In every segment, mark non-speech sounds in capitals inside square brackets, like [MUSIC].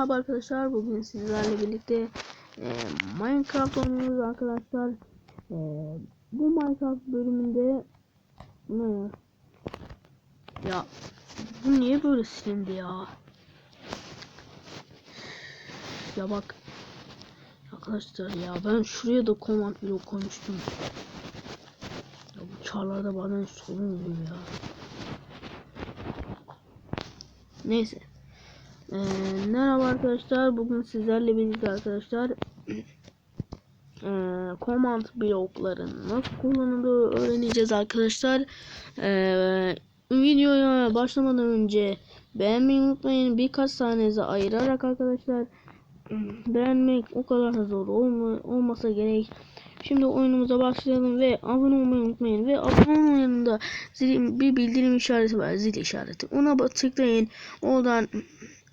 Merhaba arkadaşlar. Bugün sizlerle birlikte e, Minecraft oynuyoruz arkadaşlar. E, bu Minecraft bölümünde ne? Ya bu niye böyle silindi ya? Ya bak arkadaşlar ya ben şuraya da command block koymuştum. Ya bu çarlarda bana sorun oluyor ya. Neyse. Ee, merhaba arkadaşlar. Bugün sizlerle birlikte arkadaşlar ee, command blokların nasıl kullanıldığı öğreneceğiz arkadaşlar. Ee, videoya başlamadan önce beğenmeyi unutmayın. Birkaç saniyenizi ayırarak arkadaşlar beğenmek o kadar da zor olma, olmasa gerek. Şimdi oyunumuza başlayalım ve abone olmayı unutmayın ve abone olmanın yanında zil, bir bildirim işareti var zil işareti ona tıklayın oradan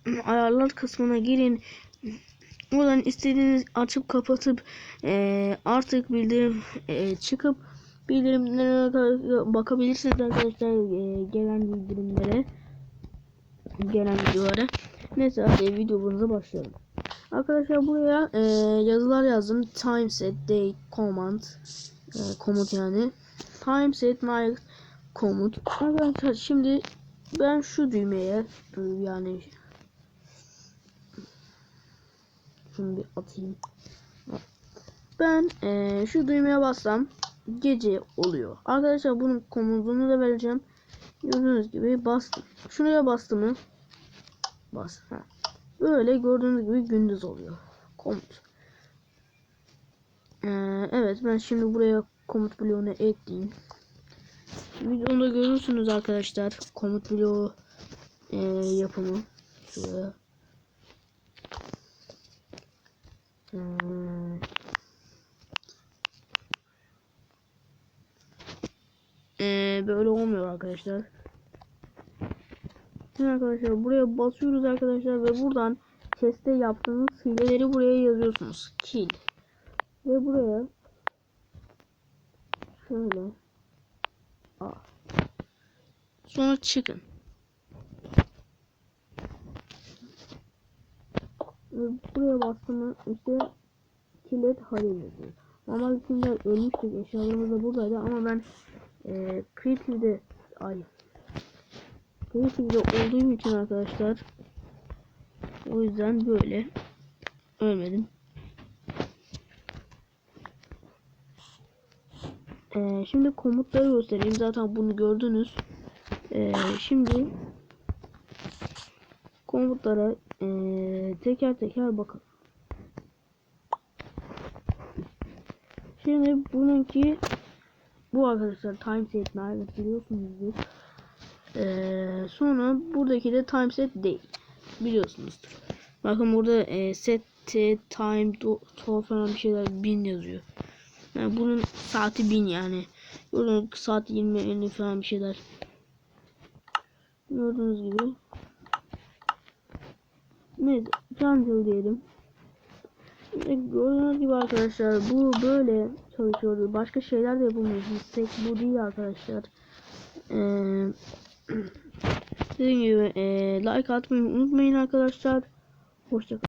[CLEARS THROAT] ayarlar kısmına girin oradan istediğiniz açıp kapatıp e, artık bildirim e, çıkıp bildirimlere bakabilirsiniz arkadaşlar e, gelen bildirimlere gelen videolara neyse hadi videomuza başlayalım Arkadaşlar buraya e, yazılar yazdım. Time set day command e, komut yani. Time set my komut. Arkadaşlar şimdi ben şu düğmeye yani şunu bir atayım. Ben e, şu düğmeye bassam gece oluyor. Arkadaşlar bunun komutunu da vereceğim. Gördüğünüz gibi bastım. Şuraya bastım mı? Bas. Ha. Böyle gördüğünüz gibi gündüz oluyor. Komut. Ee, evet ben şimdi buraya komut bloğunu ekleyeyim. Videoda görürsünüz arkadaşlar komut bloğu e, yapımı. Şuraya. Hmm. Ee, böyle olmuyor arkadaşlar. Şimdi arkadaşlar buraya basıyoruz arkadaşlar ve buradan chest'te yaptığınız hileleri buraya yazıyorsunuz. Kill. Ve buraya şöyle A. Sonra çıkın. Buraya bastığımız işte killet halil yazıyor. Normal içinde ölmüştük eşyalarımız da buradaydı ama ben e, Creative'de ay şekilde olduğum için arkadaşlar o yüzden böyle ölmedim. Ee, şimdi komutları göstereyim. Zaten bunu gördünüz. Ee, şimdi komutlara e, teker teker bakın. Şimdi bununki bu arkadaşlar time set nerede biliyorsunuzdur. Ee, sonra buradaki de time set değil. Biliyorsunuzdur. Bakın burada e, set time do, to falan bir şeyler bin yazıyor. Yani bunun saati bin yani. Gördüğünüz saat 20 50 falan bir şeyler. Gördüğünüz gibi. Neyse cancel diyelim. Gördüğünüz gibi arkadaşlar bu böyle çalışıyordu. Başka şeyler de yapılmıyorsunuz. Tek bu değil arkadaşlar. Eee [CLEARS THROAT] Dediğim gibi e, like atmayı unutmayın arkadaşlar. Hoşçakalın.